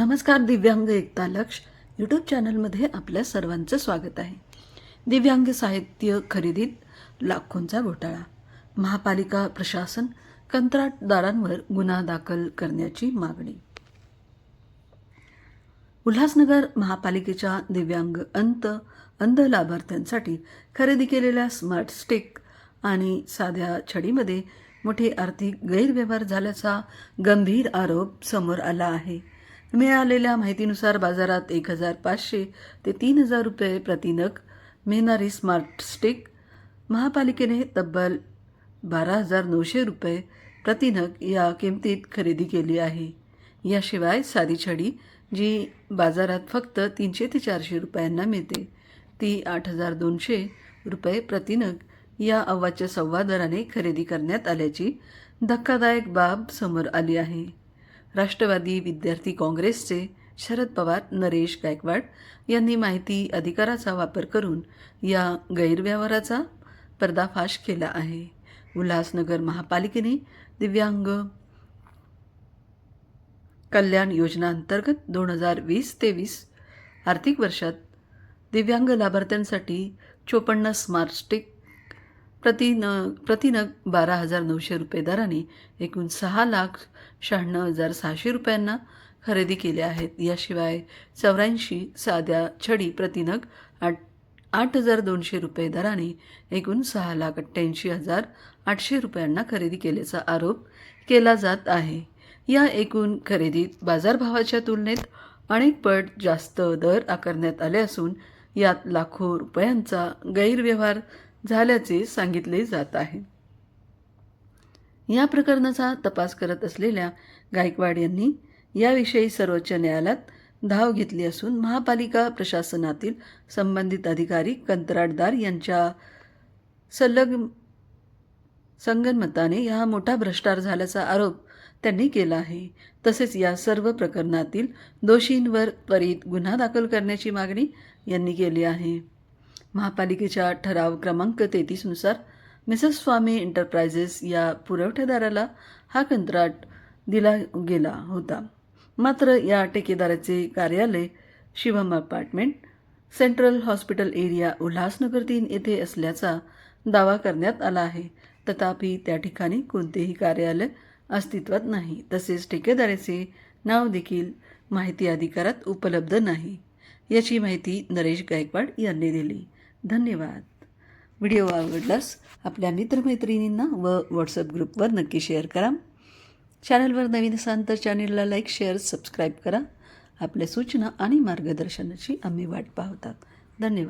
नमस्कार दिव्यांग एकता लक्ष. यूट्यूब चॅनलमध्ये आपल्या सर्वांचं स्वागत आहे. दिव्यांग साहित्य खरेदीत लाखोंचा घोटाळा. महापालिका प्रशासन कंत्राटदारांवर गुन्हा दाखल करण्याची मागणी. उल्हासनगर महापालिकेच्या दिव्यांग अंत अंध लाभार्थ्यांसाठी खरेदी केलेल्या स्मार्ट स्टिक आणि साध्या छडीमध्ये मोठे आर्थिक गैरव्यवहार झाल्याचा गंभीर आरोप समोर आला आहे. मिळालेल्या माहितीनुसार बाजारात एक हजार पाचशे ते तीन हजार रुपये प्रतिनग मिळणारी स्मार्ट स्टिक महापालिकेने तब्बल बारा हजार नऊशे रुपये प्रतिनग या किमतीत खरेदी केली आहे. याशिवाय साधी छडी जी बाजारात फक्त तीनशे ते चारशे रुपयांना मिळते ती आठ हजार दोनशे रुपये प्रतिनग या अव्वाच्या सव्वा दराने खरेदी करण्यात आल्याची धक्कादायक बाब समोर आली आहे. राष्ट्रवादी विद्यार्थी काँग्रेसचे शरद पवार नरेश गायकवाड यांनी माहिती अधिकाराचा वापर करून या गैरव्यवहाराचा पर्दाफाश केला आहे. उल्हासनगर महापालिकेने दिव्यांग कल्याण योजनांतर्गत दोन हजार वीस तेवीस आर्थिक वर्षात दिव्यांग लाभार्थ्यांसाठी चोपन्न स्मार्ट स्टिक प्रतिन प्रतिनग बारा हजार नऊशे रुपये दराने एकूण सहा लाख शहाण्णव हजार सहाशे रुपयांना खरेदी केल्या आहेत. याशिवाय चौऱ्याऐंशी साध्या छडी प्रतिनग आठ आठ हजार दोनशे रुपये दराने एकूण सहा लाख अठ्ठ्याऐंशी हजार आठशे रुपयांना खरेदी केल्याचा आरोप केला जात आहे. या एकूण खरेदीत बाजारभावाच्या तुलनेत अनेक पट जास्त दर आकारण्यात आले असून यात लाखो रुपयांचा गैरव्यवहार झाल्याचे सांगितले जात आहे. या प्रकरणाचा तपास करत असलेल्या गायकवाड यांनी याविषयी सर्वोच्च न्यायालयात धाव घेतली असून महापालिका प्रशासनातील संबंधित अधिकारी कंत्राटदार यांच्या संलग्न संगनमताने हा मोठा भ्रष्टाचार झाल्याचा आरोप त्यांनी केला आहे. तसेच या सर्व प्रकरणातील दोषींवर त्वरित गुन्हा दाखल करण्याची मागणी यांनी केली आहे. महापालिकेच्या ठराव क्रमांक तेहतीसनुसार मिसेस स्वामी एंटरप्राइजेस या पुरवठ्यादाराला हा कंत्राट दिला गेला होता. मात्र या ठेकेदाराचे कार्यालय Shivam apartment central hospital area Ulhasnagar तीन येथे असल्याचा दावा करण्यात आला आहे. तथापि त्या ठिकाणी कोणतेही कार्यालय अस्तित्वात नाही. तसेच ठेकेदाराचे नाव देखील माहिती अधिकारात उपलब्ध नाही याची माहिती नरेश गायकवाड यांनी दिली. धन्यवाद. व्हिडिओ आवडल्यास आपल्या मित्रमैत्रिणींना व व्हॉट्सअप ग्रुपवर नक्की शेअर करा. चॅनलवर नवीन असाल तर चॅनलला लाईक शेअर सबस्क्राईब करा. आपल्या सूचना आणि मार्गदर्शनाची आम्ही वाट पाहतात. धन्यवाद.